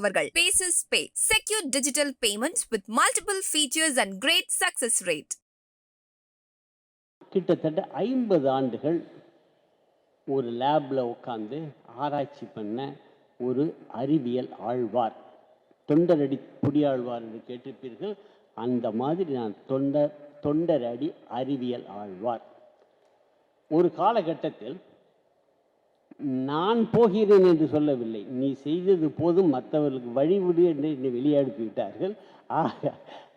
வழங்குபவர்கள் bases pay secure digital payments with multiple features and great success rate கிட்டத்தட்ட ஐம்பது ஆண்டுகள் ஒரு லேபில் உட்காந்து ஆராய்ச்சி பண்ண ஒரு அறிவியல் ஆழ்வார். தொண்டரடி புடியாழ்வார் என்று கேட்டிருப்பீர்கள். அந்த மாதிரி நான் தொண்டர் தொண்டரடி அறிவியல் ஆழ்வார். ஒரு காலகட்டத்தில் நான் போகிறேன் என்று சொல்லவில்லை. நீ செய்தது போதும் மற்றவர்களுக்கு வழிவிடு என்று என்னை வெளியே விட்டார்கள் ஆக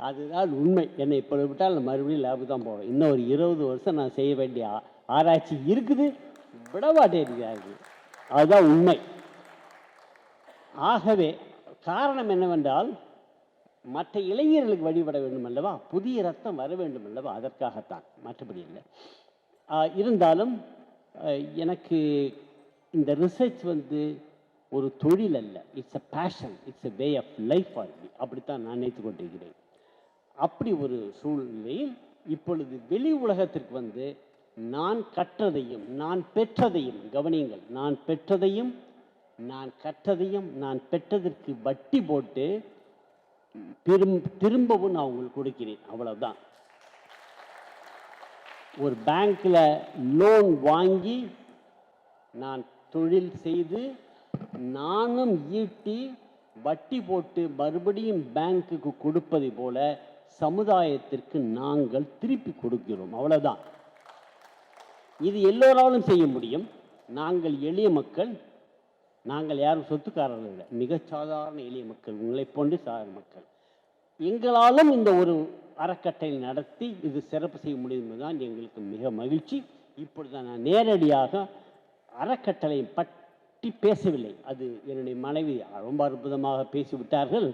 அதுதான் உண்மை. என்னை இப்படி விட்டால் நான் மறுபடியும் லேபு தான் போவேன். இன்னும் ஒரு இருபது வருஷம் நான் செய்ய வேண்டிய ஆராய்ச்சி இருக்குது. விட அதுதான் உண்மை. ஆகவே காரணம் என்னவென்றால் மற்ற இளைஞர்களுக்கு வழிபட வேண்டும் அல்லவா? புதிய ரத்தம் வர வேண்டும் அல்லவா? அதற்காகத்தான். மற்றபடி இல்லை. இருந்தாலும் எனக்கு இந்த ரிசர்ச் வந்து ஒரு தொழில் அல்ல. It's a passion it's a way of life or அப்படித்தான் நான் நினைத்து கொண்டிருக்கிறேன். அப்படி ஒரு சூழ்நிலையில் இப்பொழுது வெளி உலகத்திற்கு வந்து நான் கற்றதையும் நான் பெற்றதையும் கவனியுங்கள் நான் பெற்றதையும் நான் கற்றதையும் நான் பெற்றதற்கு வட்டி போட்டு திரும் திரும்பவும் நான் உங்களுக்கு கொடுக்கிறேன். அவ்வளவுதான். ஒரு பேங்க்கில் லோன் வாங்கி நான் தொழில் செய்து நானும் ஈட்டி வட்டி போட்டு மறுபடியும் பேங்க்குக்கு கொடுப்பதை போல சமுதாயத்திற்கு நாங்கள் திருப்பி கொடுக்கிறோம். அவ்வளோதான் இது எல்லோராலும் செய்ய முடியும். நாங்கள் எளிய மக்கள். நாங்கள் யாரும் சொத்துக்காரர்கள் இல்லை. மிகச்சாதாரண எளிய மக்கள் உங்களை போன்று சாதாரண மக்கள். எங்களாலும் இந்த ஒரு அறக்கட்டளை நடத்தி இது சிறப்பு செய்ய முடியும் தான் எங்களுக்கு மிக மகிழ்ச்சி. இப்பொழுது நான் நேரடியாக அறக்கட்டளை பற்றி பேசவில்லை. அது என்னுடைய மனைவி ரொம்ப அற்புதமாக பேசிவிட்டார்கள்.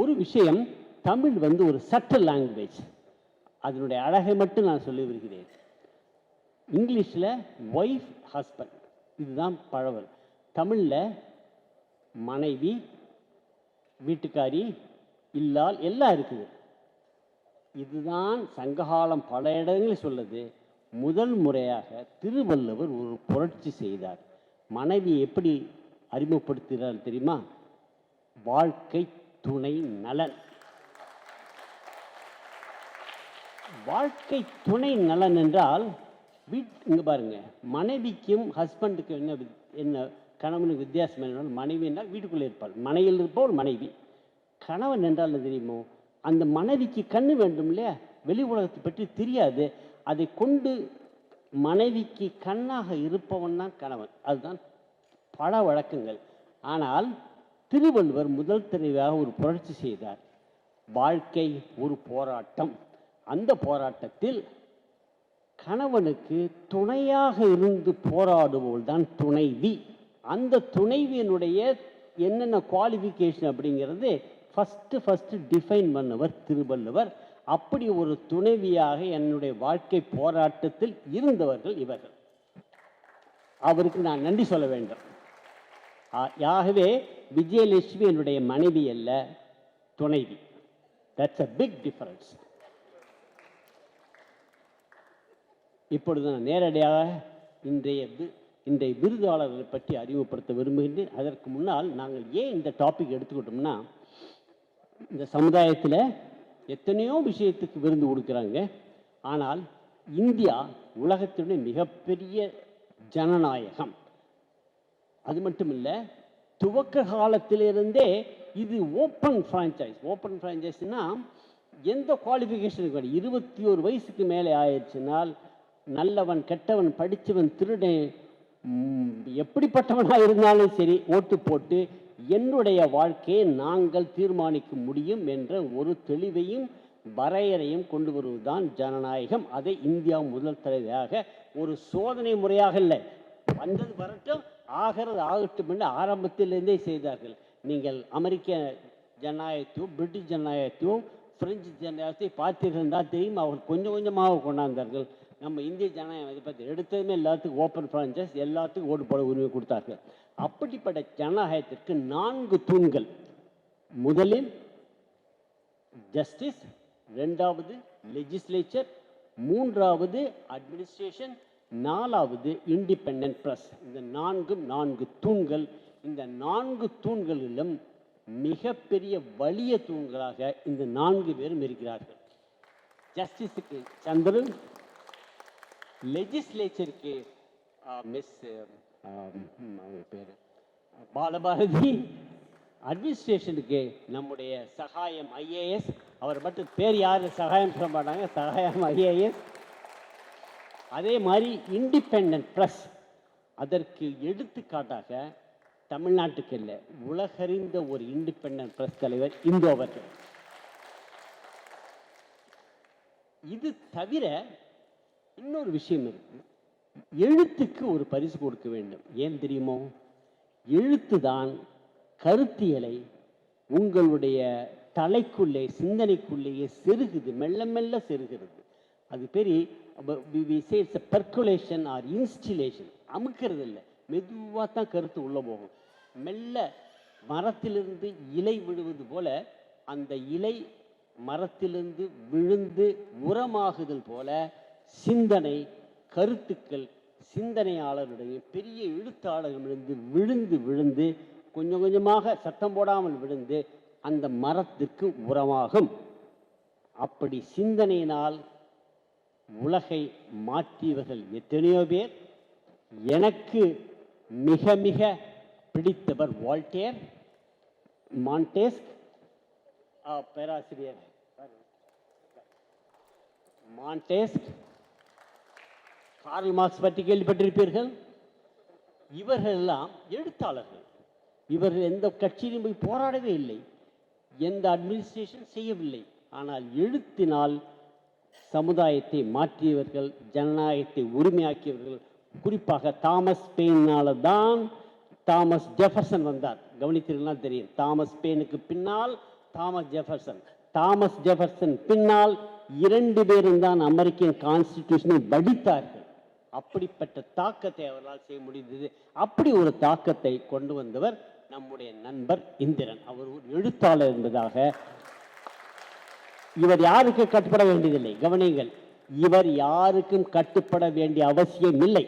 ஒரு விஷயம் தமிழ் வந்து ஒரு சட்டல் லாங்குவேஜ் அதனுடைய அழகை மட்டும் நான் சொல்லி வருகிறேன் இங்கிலீஷில் ஒய்ஃப் ஹஸ்பண்ட் இதுதான் பழவல் தமிழில் மனைவி வீட்டுக்காரி இல்லால் எல்லாம் இருக்குது. இதுதான் சங்ககாலம் பல இடங்களில் சொல்லுது. முதல் முறையாக திருவள்ளுவர் ஒரு புரட்சி செய்தார். மனைவி எப்படி அறிமுகப்படுத்துகிறார் தெரியுமா? வாழ்க்கை துணை நலன். வாழ்க்கை துணை நலன் என்றால் வீட் இங்கே பாருங்க. மனைவிக்கும் ஹஸ்பண்டுக்கும் என்ன என்ன கணவனுக்கு வித்தியாசம் என்றால் மனைவி என்றால் வீட்டுக்குள்ளே இருப்பார் மனையில் இருப்பவர் மனைவி. கணவன் என்றால் தெரியுமோ? அந்த மனைவிக்கு கண்ணு வேண்டும் இல்லையா? வெளி உலகத்தை பற்றி தெரியாது. அதை கொண்டு மனைவிக்கு கண்ணாக இருப்பவன் தான் கணவன். அதுதான் பல வழக்கங்கள். ஆனால் திருவள்ளுவர் முதல் தடவையாக ஒரு புரட்சி செய்தார். வாழ்க்கை ஒரு போராட்டம். அந்த போராட்டத்தில் கணவனுக்கு துணையாக இருந்து போராடுபவள் தான் துணைவி. அந்த துணைவியினுடைய என்னென்ன குவாலிஃபிகேஷன் அப்படிங்கிறது ஃபஸ்ட்டு ஃபஸ்ட்டு டிஃபைன் பண்ணவர் திருவள்ளுவர். அப்படி ஒரு துணைவியாக என்னுடைய வாழ்க்கை போராட்டத்தில் இருந்தவர்கள் இவர்கள். அவருக்கு நான் நன்றி சொல்ல வேண்டும். யாகவே ஆகவே விஜயலட்சுமி என்னுடைய மனைவி அல்ல துணைவி. தட்ஸ் அ பிக் டிஃபரன்ஸ் இப்பொழுது நான் நேரடியாக இன்றைய வி- இன்றைய விருதாளர்களை பற்றி அறிமுகப்படுத்த விரும்புகின்றேன். அதற்கு முன்னால் நாங்கள் ஏன் இந்த டாபிக் எடுத்துக்கிட்டோம்னா இந்த சமுதாயத்தில் எத்தனையோ விஷயத்துக்கு விருந்து கொடுக்குறாங்க. ஆனால் இந்தியா உலகத்தினுடைய மிகப்பெரிய ஜனநாயகம். அது மட்டும் இல்லை துவக்க காலத்திலிருந்தே இது ஓப்பன் ஃப்ரான்ச்சைஸ் ஓப்பன் ஃப்ரான்ச்சைஸ்னா எந்த குவாலிஃபிகேஷனுக்கு வேணும் இருபத்தி ஒரு வயசுக்கு மேலே ஆயிடுச்சுனால் நல்லவன் கெட்டவன் படித்தவன் திருடன் எப்படிப்பட்டவனாக இருந்தாலும் சரி ஓட்டு போட்டு என்னுடைய வாழ்க்கையை நாங்கள் தீர்மானிக்க முடியும் என்ற ஒரு தெளிவையும் வரையறையும் கொண்டு வருவதுதான் ஜனநாயகம். அதை இந்தியா முதல் தலைவியாக ஒரு சோதனை முறையாக இல்லை. வந்தது வரட்டும் ஆகிறது ஆகட்டும் என்று ஆரம்பத்திலிருந்தே செய்தார்கள். நீங்கள் அமெரிக்க ஜனநாயகத்தையும் பிரிட்டிஷ் ஜனநாயகத்தையும் பிரெஞ்சு ஜனநாயகத்தை பார்த்தீர்கள் தெரியும் அவர் கொஞ்சம் கொஞ்சமாக கொண்டாந்தார்கள். நம்ம இந்திய ஜனநாயகத்தை பற்றி எடுத்ததுமே எல்லாத்துக்கும் ஓப்பன் ஃப்ரான்ச்சைஸ் எல்லாத்துக்கும் ஓட்டு போட உரிமை கொடுத்தார்கள். அப்படிப்பட்ட ஜனநாயகத்திற்கு நான்கு தூண்கள். முதலில் ஜஸ்டிஸ் ரெண்டாவது லெஜிஸ்லேச்சர் மூன்றாவது அட்மினிஸ்ட்ரேஷன் நாலாவது இண்டிபெண்ட் ப்ரெஸ் இந்த நான்கும் நான்கு தூண்கள். இந்த நான்கு தூண்களிலும் மிகப்பெரிய வலிய தூண்களாக இந்த நான்கு பேரும் இருக்கிறார்கள். ஜஸ்டிஸுக்கு சந்திரன் லெஜிஸ்லேச்சருக்கு மிஸ் அவங்க பேர். பாலபாரதி அட்மினிஸ்ட்ரேஷனுக்கு நம்முடைய சகாயம் ஐஏஎஸ் அவர் மட்டும் பேர் யார்? சகாயம் சொல்ல மாட்டாங்க. சகாயம் ஐஏஎஸ் அதே மாதிரி இண்டிபெண்ட் ப்ரெஸ் அதற்கு எடுத்துக்காட்டாக தமிழ்நாட்டுக்கு இல்லை உலகறிந்த ஒரு இண்டிபெண்ட் ப்ரெஸ் தலைவர் இந்து அவர்கள். இது தவிர இன்னொரு விஷயம் இருக்கு. எழுத்துக்கு ஒரு பரிசு கொடுக்க வேண்டும். ஏன் தெரியுமோ? எழுத்து தான் கருத்தியலை உங்களுடைய தலைக்குள்ளே சிந்தனைக்குள்ளேயே செருகுது. மெல்ல மெல்ல செருகிறது. அது பெரிய பர்குலேஷன் ஆர் இன்ஸ்டிலேஷன் அமுக்கிறது இல்லை மெதுவாக தான் கருத்து உள்ளே போகும். மெல்ல மரத்திலிருந்து இலை விழுவது போல அந்த இலை மரத்திலிருந்து விழுந்து உரமாகுதல் போல சிந்தனை கருத்துக்கள் சிந்தனையாளருடைய பெரிய எழுத்தாளர்களிடந்து விழுந்து விழுந்து கொஞ்சம் கொஞ்சமாக சத்தம் போடாமல் விழுந்து அந்த மரத்திற்கு உரமாகும். அப்படி சிந்தனையினால் உலகை மாற்றியவர்கள் எத்தனையோ பேர்? எனக்கு மிக மிக பிடித்தவர் வால்டேர் மாண்டேஸ்க் ஆ, பேராசிரியர். மான்டேஸ்க் கார்ல் மார்க்ஸ் பற்றி கேள்விப்பட்டிருப்பீர்கள். இவர்கள் எல்லாம் எழுத்தாளர்கள். இவர்கள் எந்த கட்சியிலும் போய் போராடவே இல்லை. எந்த அட்மினிஸ்ட்ரேஷன் செய்யவில்லை. ஆனால் எழுத்தினால் சமுதாயத்தை மாற்றியவர்கள் ஜனநாயகத்தை உரிமையாக்கியவர்கள். குறிப்பாக தாமஸ் பெயினால் தான் தாமஸ் ஜெஃபர்சன் வந்தார். கவனித்தீர்கள்னா தெரியும். தாமஸ் பெயினுக்கு பின்னால் தாமஸ் ஜெஃபர்சன். தாமஸ் ஜெஃபர்சன் பின்னால் இரண்டு பேரும் தான் அமெரிக்கன் கான்ஸ்டிடியூஷனை படித்தார்கள் அப்படிப்பட்ட தாக்கத்தை அவரால் செய்ய முடிந்தது. அப்படி ஒரு தாக்கத்தை கொண்டு வந்தவர் நம்முடைய நண்பர் இந்திரன். அவர் ஒரு எழுத்தாளர் என்பதாக இவர் யாருக்கு கட்டுப்பட வேண்டியதில்லை. கவனிங்கள் இவர் யாருக்கும் கட்டுப்பட வேண்டிய அவசியம் இல்லை.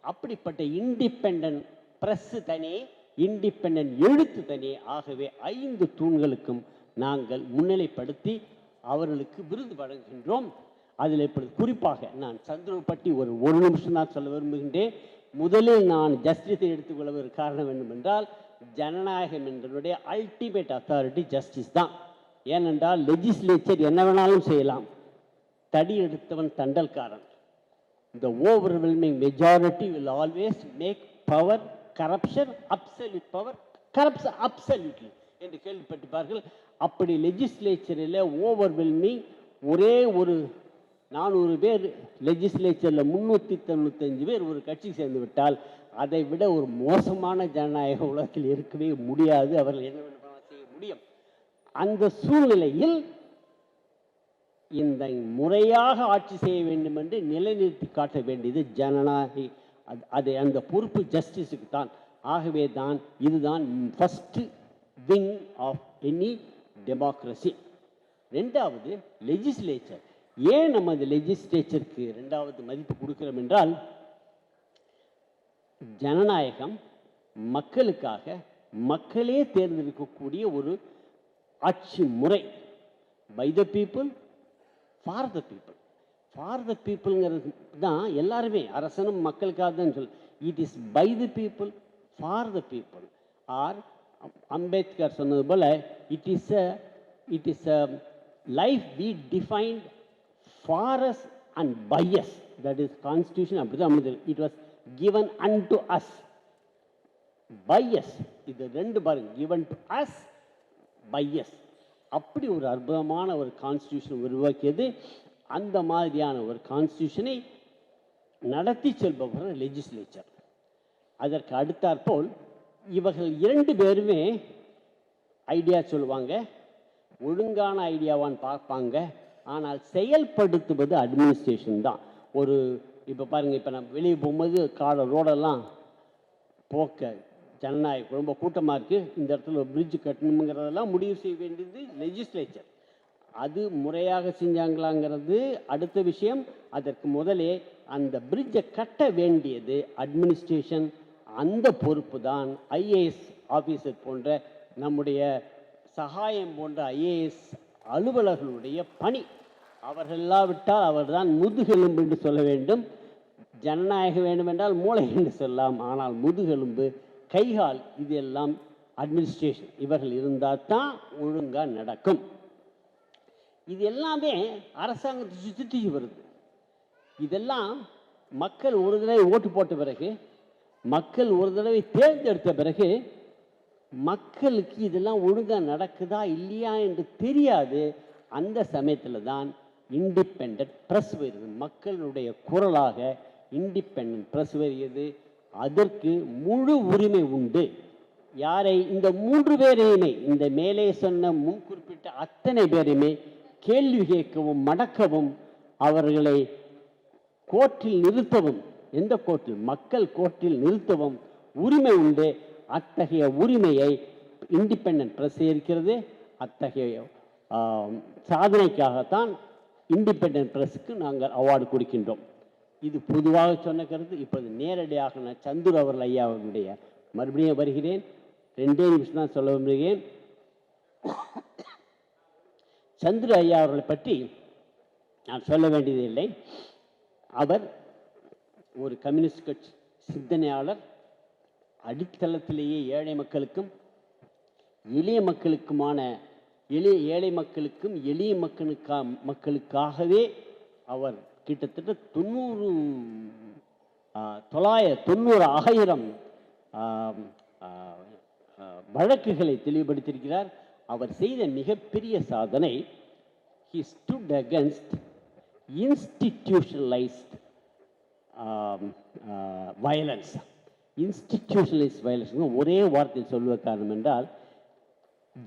அப்படிப்பட்ட இண்டிபெண்ட் பிரஸ் தனி இண்டிபெண்ட் எழுத்து தனி ஆகவே ஐந்து தூண்களுக்கும் நாங்கள் முன்னிலைப்படுத்தி அவர்களுக்கு விருது வழங்குகின்றோம். அதில் இப்பொழுது குறிப்பாக நான் சந்திரனை பற்றி ஒரு ஒரு நிமிஷம் தான் சொல்ல விரும்புகின்றேன். முதலில் நான் ஜஸ்டிஸை எடுத்துக்கொள்ள ஒரு காரணம் வேண்டுமென்றால் ஜனநாயகம் என்பதனுடைய அல்டிமேட் அத்தாரிட்டி ஜஸ்டிஸ் தான். ஏனென்றால் லெஜிஸ்லேச்சர் என்ன வேணாலும் செய்யலாம். தடி எடுத்தவன் தண்டல்காரன். இந்த overwhelming majority will always make power corruption absolute power corrupts absolutely என்று கேள்விப்பட்டிருப்பார்கள். அப்படி லெஜிஸ்லேச்சரில் ஓவர்வெல்மிங் ஒரே ஒரு நானூறு பேர் லெஜிஸ்லேச்சரில் முந்நூற்றி தொண்ணூத்தஞ்சு பேர் ஒரு கட்சி சேர்ந்து விட்டால் அதை விட ஒரு மோசமான ஜனநாயக உலகத்தில் இருக்கவே முடியாது. அவர்கள் என்ன செய்ய முடியும். அந்த சூழ்நிலையில் இந்த முறையாக ஆட்சி செய்ய வேண்டும் என்று நிலைநிறுத்தி காட்ட வேண்டியது ஜனநாயக அது அது அந்த பொறுப்பு ஜஸ்டிஸுக்கு தான். ஆகவே தான் இதுதான் first wing of any democracy ரெண்டாவது லெஜிஸ்லேச்சர் ஏன் நம்ம இந்த லெஜிஸ்லேச்சருக்கு ரெண்டாவது மதிப்பு கொடுக்கிறோம் என்றால் ஜனநாயகம் மக்களுக்காக மக்களே தேர்ந்தெடுக்கக்கூடிய ஒரு ஆட்சி முறை. By the people for the people for the பீப்புளுங்கிறது தான் எல்லாருமே அரசனும் மக்களுக்காக தான் சொல் it is by the people for the people or Ambedkar சொன்னது போல் it is a it is a life we defined for us and by us that is constitution அப்படி தான் it was given unto us by us இது ரெண்டு பாருங்க. Given to us bias அப்படி ஒரு அற்புதமான ஒரு கான்ஸ்டியூஷன் உருவாக்கியது. அந்த மாதிரியான ஒரு கான்ஸ்டியூஷனை நடத்தி செல்பவர் லெஜிஸ்லேச்சர் அதற்கு அடுத்தாற்போல் இவர்கள் இரண்டு பேருமே ஐடியா சொல்லுவாங்க. ஒழுங்கான ஐடியாவான்னு பார்ப்பாங்க. ஆனால் செயல்படுத்துவது அட்மினிஸ்ட்ரேஷன் தான். ஒரு இப்போ பாருங்கள் இப்போ நம்ம வெளியே போகும்போது கால ரோடெல்லாம் போக்க ஜனநாயகம் ரொம்ப கூட்டமாக இருக்குது இந்த இடத்துல ஒரு பிரிட்ஜ் கட்டணுங்கிறதெல்லாம் முடிவு செய்ய வேண்டியது லெஜிஸ்லேச்சர் அது முறையாக செஞ்சாங்களாங்கிறது அடுத்த விஷயம். அதற்கு முதலே அந்த பிரிட்ஜை கட்ட வேண்டியது அட்மினிஸ்ட்ரேஷன் அந்த பொறுப்பு தான் ஐஏஎஸ் ஆஃபீஸர் போன்ற நம்முடைய சகாயம் போன்ற ஐஏஎஸ் அலுவலர்களுடைய பணி. அவர்கள் இல்லாவிட்டால் அவர்தான் முதுகெலும்பு என்று சொல்ல வேண்டும். ஜனநாயகம் வேண்டுமென்றால் மூளை என்று சொல்லலாம். ஆனால் முதுகெலும்பு கைகால் இது எல்லாம் அட்மினிஸ்ட்ரேஷன் இவர்கள் இருந்தால் தான் ஒழுங்காக நடக்கும். இது எல்லாமே அரசாங்கத்தை சுற்றி வருது. இதெல்லாம் மக்கள் ஒரு தடவை ஓட்டு போட்ட பிறகு மக்கள் ஒரு தடவை தேர்ந்தெடுத்த பிறகு மக்களுக்கு இதெல்லாம் ஒழுங்காக நடக்குதா இல்லையா என்று தெரியாது. அந்த சமயத்தில் தான் இண்டிபெண்ட் ப்ரெஸ் வருது. மக்களுடைய குரலாக இண்டிபெண்ட் ப்ரெஸ் வருகிறது. அதற்கு முழு உரிமை உண்டு. யாரை? இந்த மூன்று பேரையுமே இந்த மேலே சொன்ன முன் குறிப்பிட்ட அத்தனை பேரையுமே கேள்வி கேட்கவும் மடக்கவும் அவர்களை கோர்ட்டில் நிறுத்தவும். எந்த கோர்ட்டில்? மக்கள் கோர்ட்டில் நிறுத்தவும் உரிமை உண்டு. அத்தகைய உரிமையை இண்டிபெண்ட் பிரஸ் இருக்கிறது அத்தகைய சாதனைக்காகத்தான் இண்டிபெண்ட் பிரஸ்க்கு நாங்கள் அவார்டு கொடுக்கின்றோம். இது பொதுவாக சொன்ன கருத்து இப்போது நேரடியாக நான் சந்துரு அவர்கள் ஐயாவுடைய மறுபடியும் வருகிறேன். ரெண்டே நிமிஷம் தான் சொல்ல விரும்புகிறேன். சந்துரு ஐயா அவர்களை பற்றி நான் சொல்ல வேண்டியதில்லை அவர் ஒரு கம்யூனிஸ்ட் கட்சி சிந்தனையாளர் அடித்தளத்திலேயே ஏழை மக்களுக்கும் எளிய மக்களுக்குமான எளிய ஏழை மக்களுக்கும் எளிய மக்களுக்கா மக்களுக்காகவே அவர் கிட்டத்தட்ட தொண்ணூறு தொள்ளாய தொண்ணூறு ஆயிரம் வழக்குகளை தெளிவுபடுத்தியிருக்கிறார். அவர் செய்த மிகப்பெரிய சாதனை he stood against institutionalised violence uh, violence ஒரே வார்த்தை சொல்லுவ காரணம் என்றால்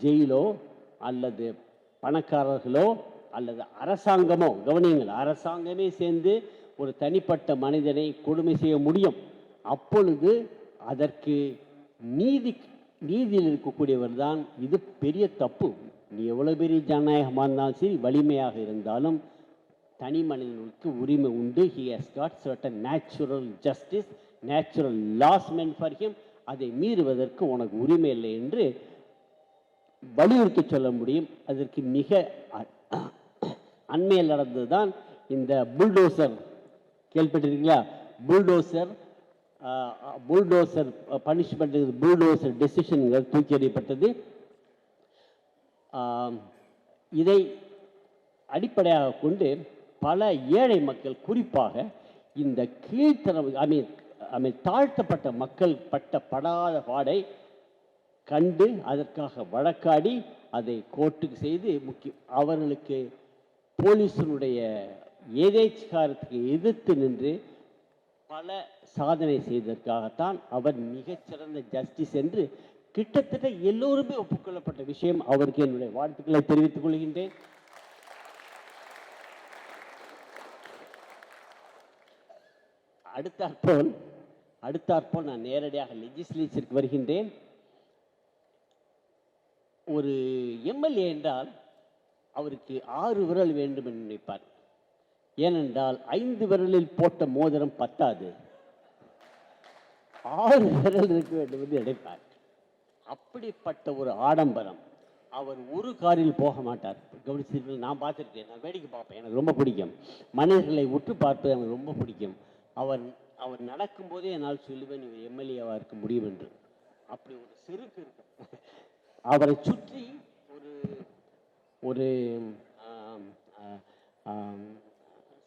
ஜெயிலோ அல்லது பணக்காரர்களோ அல்லது அரசாங்கமோ கவனியுங்கள் அரசாங்கமே சேர்ந்து ஒரு தனிப்பட்ட மனிதனை கொடுமை செய்ய முடியும். அப்பொழுது அதற்கு நீதி நீதியில் இருக்கக்கூடியவர் தான். இது பெரிய தப்பு. நீ எவ்வளோ பெரிய ஜனநாயகமாக இருந்தாலும் சரி வலிமையாக இருந்தாலும் தனி மனிதனுக்கு உரிமை உண்டு. He has got certain natural justice natural laws meant for him அதை மீறுவதற்கு உனக்கு உரிமை இல்லை என்று வலியுறுத்தி சொல்ல முடியும். அதற்கு மிக அண்மையில் நடந்தது தான் இந்த புல்டோசர் கேள்விப்பட்டிருக்கீங்களா? புல்டோசர் புல்டோசர் பனிஷ்மெண்ட் புல்டோசர் டெசிஷன்கள் தூக்கி எறியப்பட்டது. இதை அடிப்படையாக கொண்டு பல ஏழை மக்கள் குறிப்பாக இந்த கீழ்த்தரம் ஐ மீன் ஐ மீன் தாழ்த்தப்பட்ட மக்கள் பட்ட படாத பாடை கண்டு அதற்காக வழக்காடி அதை கோர்ட்டுக்கு செய்து முக்கிய அவர்களுக்கு போலீஸினுடைய ஏதேச்சிகாரத்துக்கு எதிர்த்து நின்று பல சாதனை செய்ததற்காகத்தான் அவர் மிகச்சிறந்த ஜஸ்டிஸ் என்று கிட்டத்தட்ட எல்லோருமே ஒப்புக்கொள்ளப்பட்ட விஷயம். அவருக்கு என்னுடைய வாழ்த்துக்களை தெரிவித்துக் கொள்கின்றேன். அடுத்தாற்போல் அடுத்தாற்போல் நான் நேரடியாக லெஜிஸ்லேச்சருக்கு வருகின்றேன். ஒரு எம்எல்ஏ என்றால் அவருக்கு ஆறு விரல் வேண்டும் என்று நினைப்பார். ஏனென்றால் ஐந்து விரலில் போட்ட மோதிரம் பத்தாது. ஆறு விரல் இருக்க வேண்டும் என்று நினைப்பார். அப்படிப்பட்ட ஒரு ஆடம்பரம் அவர் ஒரு காரில் போக மாட்டார். கவனிச்சிருக்கீங்க நான் பார்த்துருக்கேன் நான் வேடிக்கை பார்ப்பேன் எனக்கு ரொம்ப பிடிக்கும். மனிதர்களை உற்று பார்ப்பது எனக்கு ரொம்ப பிடிக்கும். அவர் அவர் நடக்கும்போதே என்னால் சொல்லுவேன் இவர் எம்எல்ஏவாக இருக்க முடியும் என்று. அப்படி ஒரு செருக்கு இருக்கும் அவரை சுற்றி ஒரு ஒரு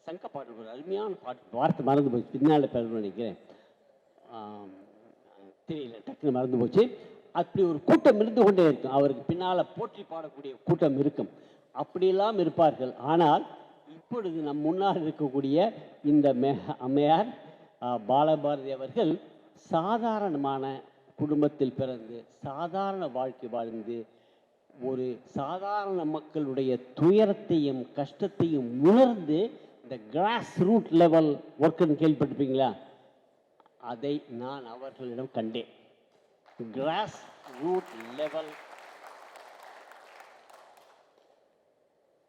சங்க பாடல் ஒரு அருமையான பாட்டு வார்த்தை மறந்து போச்சு. பின்னால் பேர் நினைக்கிறேன். தெரியல டக்குன்னு மறந்து போச்சு. அப்படி ஒரு கூட்டம் இருந்து கொண்டே இருக்கும். அவருக்கு பின்னால் போற்றி பாடக்கூடிய கூட்டம் இருக்கும். அப்படியெல்லாம் இருப்பார்கள். ஆனால் இப்பொழுது நம் முன்னால் இருக்கக்கூடிய இந்த மெ அம்மையார் பாலபாரதி அவர்கள் சாதாரணமான குடும்பத்தில் பிறந்து சாதாரண வாழ்க்கை வாழ்ந்து ஒரு சாதாரண மக்களுடைய துயரத்தையும் கஷ்டத்தையும் உணர்ந்து இந்த கிராஸ் ரூட் லெவல் ஒர்க்குன்னு கேள்விப்பட்டிருப்பீங்களா? அதை நான் அவர்களிடம் கண்டேன். கிராஸ் ரூட் லெவல்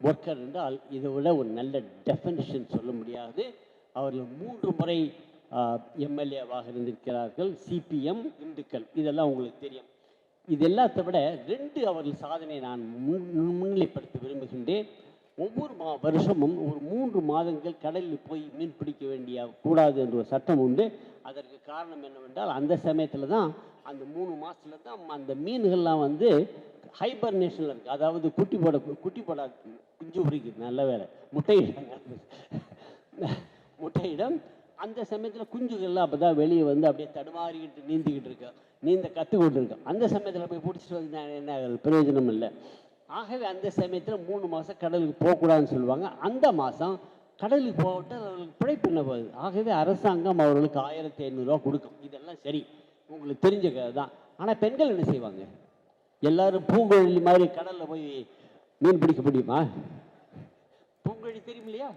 ஒர்க்கர் என்றால் இதை விட ஒரு நல்ல டெஃபினிஷன் சொல்ல முடியாது. அவர்கள் மூன்று முறை எம்எல்ஏவாக இருந்திருக்கிறார்கள். சிபிஎம் திண்டுக்கல். இதெல்லாம் உங்களுக்கு தெரியும். இது எல்லாத்தை விட ரெண்டு அவர்கள் சாதனையை நான் முன் முன்னிலைப்படுத்த விரும்புகின்றேன். ஒவ்வொரு மா வருஷமும் ஒரு மூன்று மாதங்கள் கடலில் போய் மீன் பிடிக்க வேண்டிய கூடாது என்ற ஒரு சட்டம் உண்டு. அதற்கு காரணம் என்னவென்றால் அந்த சமயத்தில் தான் அந்த மூணு மாதத்தில் தான் அந்த மீன்கள்லாம் வந்து ஹைபர்னேஷனில் இருக்குது அதாவது குட்டி போட குட்டி போட குஞ்சு பிடிக்குது நல்ல வேலை. முட்டையிடம். முட்டையிடம் அந்த சமயத்தில் குஞ்சுகள்லாம் அப்போ தான் வெளியே வந்து அப்படியே தடுமாறிக்கிட்டு நீந்திக்கிட்டு இருக்கோம் நீந்த கற்றுக்கிட்டு இருக்கோம் அந்த சமயத்தில் போய் பிடிச்சிட்டு வந்து என்ன? பிரயோஜனம் இல்லை. ஆகவே அந்த சமயத்தில் மூணு மாதம் கடலுக்கு போகக்கூடாதுன்னு சொல்லுவாங்க. அந்த மாதம் கடலுக்கு போகவிட்டால் அவர்களுக்கு பிழைப்பு என்ன போகுது? ஆகவே அரசாங்கம் அவர்களுக்கு ஆயிரத்தி ஐநூறுரூவா கொடுக்கும். இதெல்லாம் சரி. உங்களுக்கு தெரிஞ்ச கதை தான். ஆனால் பெண்கள் என்ன செய்வாங்க? எல்லாரும் பூங்குழலி மாதிரி கடலில் போய் மீன் பிடிக்க முடியுமா? பூங்குழலி தெரியும் இல்லையா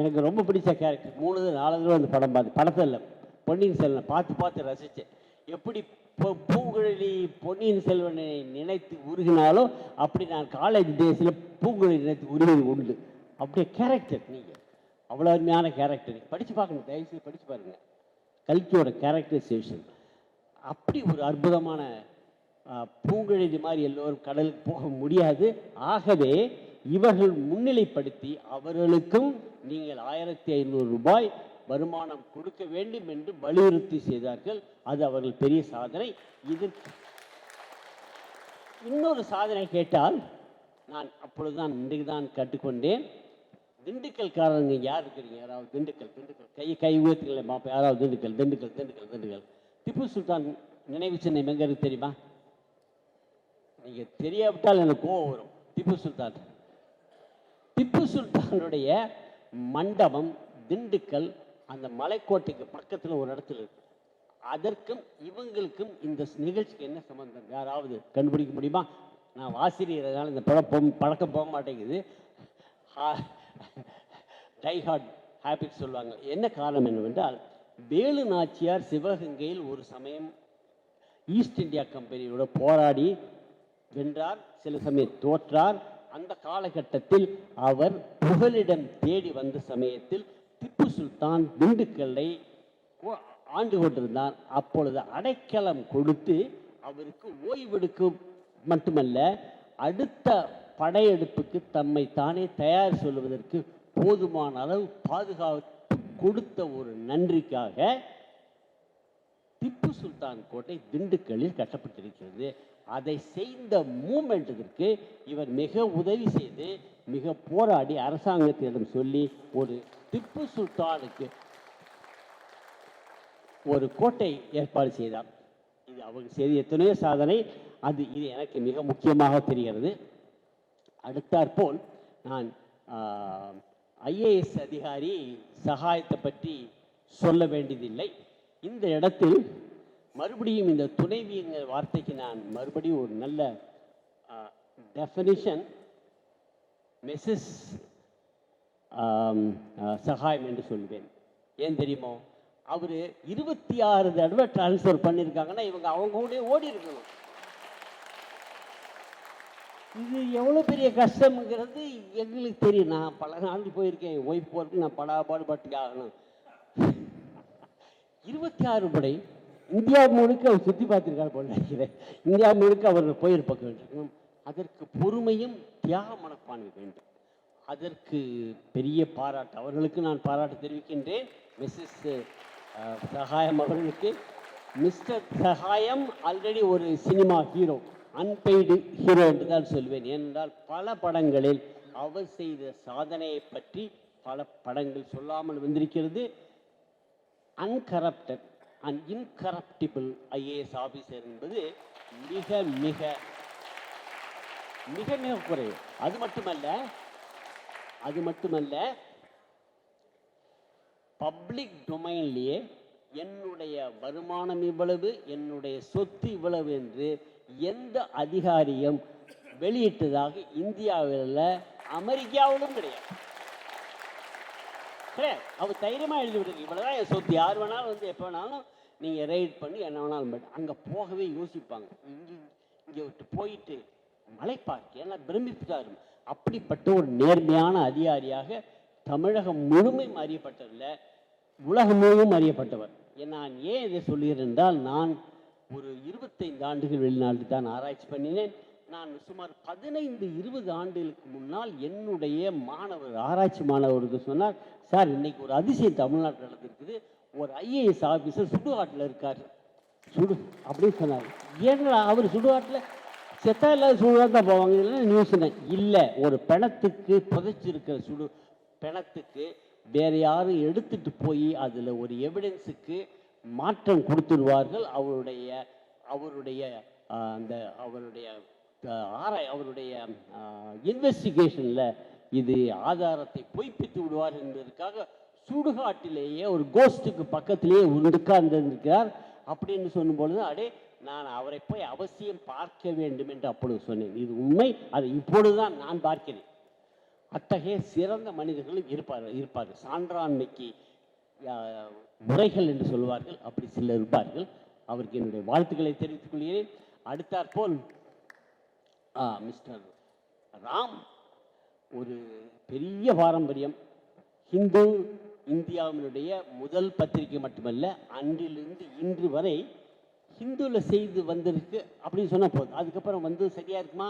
எனக்கு ரொம்ப பிடிச்ச கேரக்டர் மூணு தடவை, நாலு தடவை அந்த படம் பார்த்து படத்தில் இல்லை பொன்னியின் செல்வன் பார்த்து பார்த்து ரசித்தேன் எப்படி இப்போ பூங்குழலி பொன்னியின் செல்வனை நினைத்து உருகினாலும் அப்படி நான் காலேஜ் டேஸில் பூங்குழலி நினைத்து உருகினது உண்டு. அப்படியே கேரக்டர் நீங்கள் அவ்வளோ அருமையான கேரக்டர் படித்து பார்க்கணும் தயவுசெய்து படித்து பாருங்கள் கல்கியோட கேரக்டரைசேஷன் அப்படி ஒரு அற்புதமான பூங்குழலி மாதிரி எல்லோரும் கடலுக்கு போக முடியாது. ஆகவே இவர்கள் முன்னிலைப்படுத்தி அவர்களுக்கும் நீங்கள் ஆயிரத்தி ஐநூறு ரூபாய் வருமானம் கொடுக்க வேண்டும் என்று வலியுறுத்தி செய்தார்கள். அது அவர்கள் பெரிய சாதனை. இது இன்னொரு சாதனை கேட்டால் நான் அப்பொழுதுதான் இன்றைக்கு தான் கற்றுக்கொண்டேன் திண்டுக்கல்காரங்க யார் இருக்கிறீங்க? யாராவது திண்டுக்கல் திண்டுக்கல். கை கை உயர்த்துங்களே மாப்பா யாராவது திண்டுக்கல் திண்டுக்கல் திண்டுக்கல் திண்டுக்கல். திப்பு சுல்தான் நினைவு சின்னம் எங்கே இருக்கு தெரியுமா? நீங்கள் தெரியாவிட்டால் எனக்கு கோவம் வரும். திப்பு சுல்தான். திப்பு சுல்தானுடைய மண்டபம் திண்டுக்கல் அந்த மலைக்கோட்டைக்கு பக்கத்தில் ஒரு இடத்துல இருக்கு. அதற்கும் இவங்களுக்கும் இந்த நிகழ்ச்சிக்கு என்ன சம்பந்தம் யாராவது கண்டுபிடிக்க முடியுமா? நான் வாசிரியறதுனால இந்த பழக்கம் பழக்கம் போக மாட்டேங்குது. டைஹார்ட் ஹேபிட் சொல்லுவாங்க. என்ன காரணம் என்னவென்றால் வேலு நாச்சியார் சிவகங்கையில் ஒரு சமயம் ஈஸ்ட் இந்தியா கம்பெனியோட போராடி வென்றார். சில சமயம் தோற்றார். அந்த காலகட்டத்தில் அவர் புகலிடம் தேடி வந்த சமயத்தில் திப்பு சுல்தான் திண்டுக்கல்லை ஆண்டு கொண்டிருந்தார். அப்பொழுது அடைக்கலம் கொடுத்து அவருக்கு ஓய்வெடுக்க மட்டுமல்ல அடுத்த படையெடுப்புக்கு தம்மை தானே தயார் சொல்வதற்கு போதுமான அளவு பாதுகாப்பு கொடுத்த ஒரு நன்றிக்காக திப்பு சுல்தான் கோட்டை திண்டுக்கல்லில் கட்டப்பட்டிருக்கிறது. அதை செய்த மூமெண்ட்டுக்கு இவர் மிக உதவி செய்து மிக போராடி அரசாங்கத்திடம் சொல்லி ஒரு திப்பு சுல்தானுக்கு ஒரு கோட்டை ஏற்பாடு செய்தார். இது அவங்க செய்த எத்தனையோ சாதனை. அது இது எனக்கு மிக முக்கியமாக தெரிகிறது. அடுத்தாற்போல் நான் ஐஏஎஸ் அதிகாரி சகாயத்தை பற்றி சொல்ல வேண்டியதில்லை. இந்த இடத்தில் மறுபடியும் இந்த துணைவிங்கிற வார்த்தைக்கு நான் மறுபடியும் ஒரு நல்ல டெஃபனிஷன் மெசஸ் சகாயம் என்று சொல்வேன். ஏன் தெரியுமோ? அவர் இருபத்தி ஆறு தடவை டிரான்ஸ்ஃபர் பண்ணியிருக்காங்கன்னா இவங்க அவங்க கூட ஓடி இருக்கணும். இது எவ்வளோ பெரிய கஷ்டம்ங்கிறது எங்களுக்கு தெரியும். நான் பல நாள் போயிருக்கேன். என் ஒய்ஃப் போகிறதுக்கு நான் படாபாடு பட்டு ஆகணும். இருபத்தி ஆறு படை இந்தியா முழுக்க அவர் சுற்றி பார்த்துருக்காரு போல நினைக்கிறேன் இந்தியா முழுக்க அவர் போயிருப்பாக்க வேண்டும் அதற்கு பொறுமையும் தியாக மனப்பான்மை வேண்டும். அதற்கு பெரிய பாராட்டு. அவர்களுக்கு நான் பாராட்டு தெரிவிக்கின்றேன். மிஸ்ஸஸ் சகாயம் அவர்களுக்கு. மிஸ்டர் சகாயம் ஆல்ரெடி ஒரு சினிமா ஹீரோ அன்பெய்டு ஹீரோ என்று தான் சொல்வேன். ஏனென்றால் பல படங்களில் அவர் செய்த சாதனையை பற்றி பல படங்கள் சொல்லாமல் வந்திருக்கிறது. Uncorrupted and incorruptible IAS officer என்பது மிக மிக மிக மிக குறைவு. அது மட்டுமல்ல அது மட்டுமல்ல பப்ளிக் டொமைன்லேயே என்னுடைய வருமானம் இவ்வளவு என்னுடைய சொத்து இவ்வளவு என்று எந்த அதிகாரியும் வெளியிட்டதாக இந்தியாவில் அமெரிக்காவிலும் கிடையாது. அவர் தைரியமாக எழுதி விடுங்க. இவ்வளோதான் என் சொத்து. யார் வேணாலும் வந்து எப்போ வேணாலும் நீங்கள் ரைட் பண்ணி என்ன வேணாலும் பட் அங்கே போகவே யோசிப்பாங்க. இங்கே இங்கே விட்டு போயிட்டு மலைப்பார்க்கு ஏன்னா பிரமிப்புதான் அப்படிப்பட்ட ஒரு நேர்மையான அதிகாரியாக தமிழகம் முழுமையும் அறியப்பட்டதில்லை உலகம் முழுவதும் அறியப்பட்டவர். நான் ஏன் இதை சொல்கிறேன் என்றால் நான் ஒரு இருபத்தைந்து ஆண்டுகள் வெளிநாட்டில் தான் ஆராய்ச்சி பண்ணினேன். நான் சுமார் பதினைந்து இருபது ஆண்டுகளுக்கு முன்னால் என்னுடைய மாணவர் ஆராய்ச்சி மாணவருக்கு சொன்னார் சார் இன்னைக்கு ஒரு அதிசயம் தமிழ்நாட்டில் நடந்திருக்குது. ஒரு ஐஏஎஸ் ஆஃபீஸர் சுடுகாட்டில் இருக்கார். சுடு அப்படின்னு சொன்னார். ஏன்னா அவர் சுடுகாட்டில்? செத்தா இல்லாத சுடுகாட்டு தான் போவாங்க. இல்லை நியூஸ்னு இல்லை ஒரு பிணத்துக்கு புதைச்சிருக்கிற சுடு பிணத்துக்கு வேறு யாரும் எடுத்துட்டு போய் அதில் ஒரு எவிடன்ஸுக்கு மாற்றம் கொடுத்துருவார்கள் அவருடைய அவருடைய அந்த அவருடைய ஆராய் அவருடைய இன்வெஸ்டிகேஷனில் இது ஆதாரத்தை பொய்ப்பித்து விடுவார் என்பதற்காக சுடுகாட்டிலேயே ஒரு கோஸ்ட்டுக்கு பக்கத்திலேயே உட்கார்ந்திருக்கிறார். அப்படின்னு சொல்லும் பொழுது அடே நான் அவரை போய் அவசியம் பார்க்க வேண்டும் என்று அப்பொழுது சொன்னேன். இது உண்மை அதை இப்பொழுதுதான் நான் பார்க்கிறேன். அத்தகைய சிறந்த மனிதர்களும் இருப்பார்கள் இருப்பார்கள் சான்றாண்மைக்கு முறைகள் என்று சொல்வார்கள். அப்படி சிலர் இருப்பார்கள். அவருக்கு என்னுடைய வாழ்த்துக்களை தெரிவித்துக் கொள்கிறேன். அடுத்தாற்போல் ஆ, மிஸ்டர் ராம் ஒரு பெரிய பாரம்பரியம். ஹிந்து இந்தியாவினுடைய முதல் பத்திரிகை மட்டுமல்ல அன்றிலிருந்து இன்று வரை ஹிந்துவில் செய்து வந்திருக்கு அப்படின்னு சொன்னால் போதும். அதுக்கப்புறம் வந்து சரியாக இருக்குமா?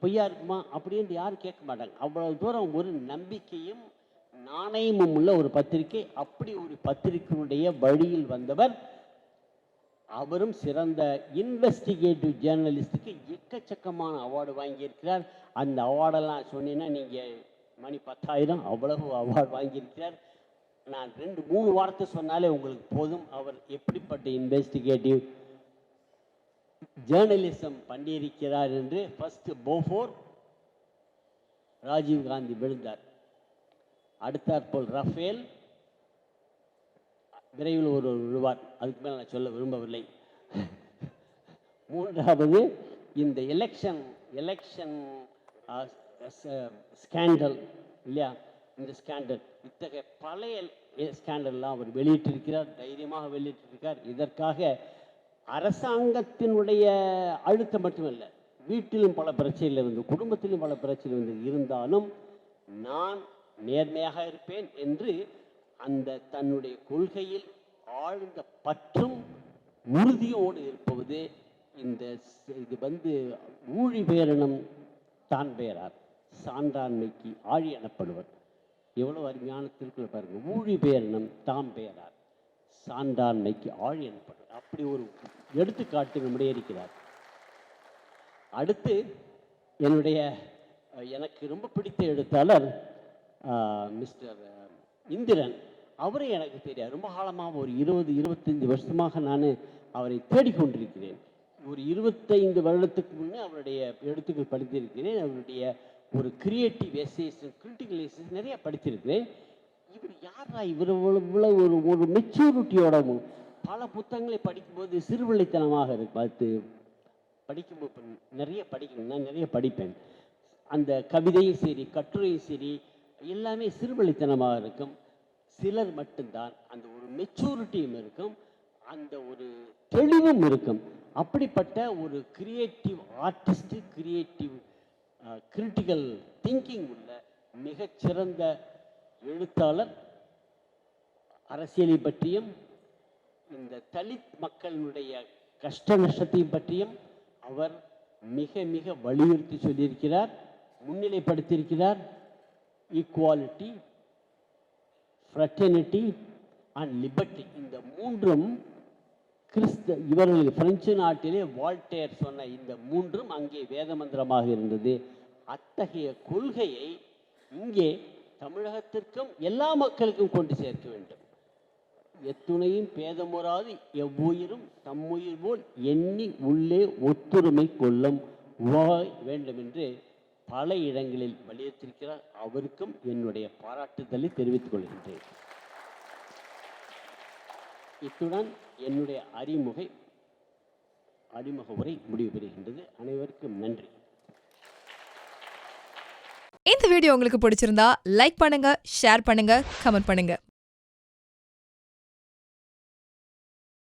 பொய்யா இருக்குமா? அப்படின்ட்டு யாரும் கேட்க மாட்டாங்க. அவ்வளோ தூரம் ஒரு நம்பிக்கையும் நாணயமும் உள்ள ஒரு பத்திரிகை. அப்படி ஒரு பத்திரிகையினுடைய வழியில் வந்தவர் அவரும் சிறந்த இன்வெஸ்டிகேட்டிவ் ஜேர்னலிஸ்ட்டுக்கு எக்கச்சக்கமான அவார்டு வாங்கியிருக்கிறார். அந்த அவார்டெல்லாம் சொன்னீங்கன்னா நீங்கள் மணி பத்தாயிரம் அவ்வளவு அவார்டு வாங்கியிருக்கிறார். நான் ரெண்டு மூணு வார்த்தை சொன்னாலே உங்களுக்கு போதும். அவர் எப்படிப்பட்ட இன்வெஸ்டிகேட்டிவ் ஜேர்னலிசம் பண்ணியிருக்கிறார் என்று ஃபஸ்ட்டு போஃபோர் ராஜீவ் காந்தி விழுந்தார். அடுத்தாற்போல் ரஃபேல் விரைவில் ஒரு விழுவார் அதுக்கு மேலே நான் சொல்ல விரும்பவில்லை. மூன்றாவது இந்த எலெக்ஷன் எலெக்ஷன் ஸ்கேண்டல் இல்லையா? இந்த ஸ்கேண்டல் இத்தகைய பழைய ஸ்கேண்டல்லாம் அவர் வெளியிட்டிருக்கிறார் தைரியமாக வெளியிட்டிருக்கார் இதற்காக அரசாங்கத்தினுடைய அழுத்தம் மட்டுமல்ல வீட்டிலும் பல பிரச்சனைகள் இருந்து குடும்பத்திலும் பல பிரச்சனை இருந்து இருந்தாலும் நான் நேர்மையாக இருப்பேன் என்று அந்த தன்னுடைய கொள்கையில் ஆழ்ந்த பற்றும் உறுதியோடு இருப்பது இந்த இது வந்து ஊழி பேரனும் தான் பெயரார் சான்றாண்மைக்கு ஆழி எனப்படுவர் எவ்வளவு அருமையான திருக்குறள் பாருங்க. ஊழி பேரினம் தாம் பெயரார் சான்றாண்மைக்கு ஆழி எனப்படுவர் அப்படி ஒரு எடுத்துக்காட்டு நம்முடைய இருக்கிறார். அடுத்து என்னுடைய எனக்கு ரொம்ப பிடித்த எழுத்தாளர் மிஸ்டர் இந்திரன். அவரை எனக்கு தெரியாது. ரொம்ப காலமாக ஒரு இருபது இருபத்தஞ்சி வருஷமாக நான் அவரை தேடிக்கொண்டிருக்கிறேன். ஒரு இருபத்தைந்து வருடத்துக்கு முன்னே அவருடைய எழுத்துக்கள் படித்திருக்கிறேன். அவருடைய ஒரு கிரியேட்டிவ் எஸ்ஏஸ் கிரிட்டிக்கல் எஸ்ஏஸ் நிறைய படிச்சிருக்கு இவர் யாரா? இவர் இவ்வளவு ஒரு ஒரு மெச்சூரிட்டியோட பல புத்தகங்களை படிக்கும்போது சிறுபிள்ளைத்தனமாக இருக்கு. பார்த்து படிக்கும்போது நிறைய படிக்கணும். நான் நிறைய படிப்பேன். அந்த கவிதையும் சரி கட்டுரையும் சரி எல்லாமே சிறுவழித்தனமாக இருக்கும். சிலர் மட்டும்தான் அந்த ஒரு மெச்சூரிட்டியும் இருக்கும். அந்த ஒரு தெளிவும் இருக்கும். அப்படிப்பட்ட ஒரு creative artist creative critical thinking உள்ள மிகச்சிறந்த எழுத்தாளர் அரசியலை பற்றியும் இந்த தலித் மக்களினுடைய கஷ்ட நஷ்டத்தையும் பற்றியும் அவர் மிக மிக வலியுறுத்தி சொல்லியிருக்கிறார் முன்னிலைப்படுத்தியிருக்கிறார். ஈக்குவாலிட்டி ஃப்ரட்டர்னிட்டி அண்ட் லிபர்ட்டி இந்த மூன்றும் கிறிஸ்த இவர்களுக்கு பிரெஞ்சு நாட்டிலே வால்டேர் சொன்ன இந்த மூன்றும் அங்கே வேத மந்திரமாக இருந்தது. அத்தகைய கொள்கையை இங்கே தமிழகத்திற்கும் எல்லா மக்களுக்கும் கொண்டு சேர்க்க வேண்டும். எத்துணையும் பேதமுறாது எவ்வுயிரும் தம்முயிர் போல் எண்ணி உள்ளே ஒத்துரிமை கொள்ளும் வாய் வேண்டும் என்று பல இடங்களில் வலியுறுத்தியிருக்கிறார். அவருக்கும் என்னுடைய பாராட்டுதலை தெரிவித்துக் கொள்கின்றேன். இத்துடன் என்னுடைய அறிமுகை அறிமுக உரை முடிவு பெறுகின்றது. அனைவருக்கும் நன்றி. இந்த வீடியோ உங்களுக்கு பிடிச்சிருந்தா லைக் பண்ணுங்க ஷேர் பண்ணுங்க கமெண்ட் பண்ணுங்க.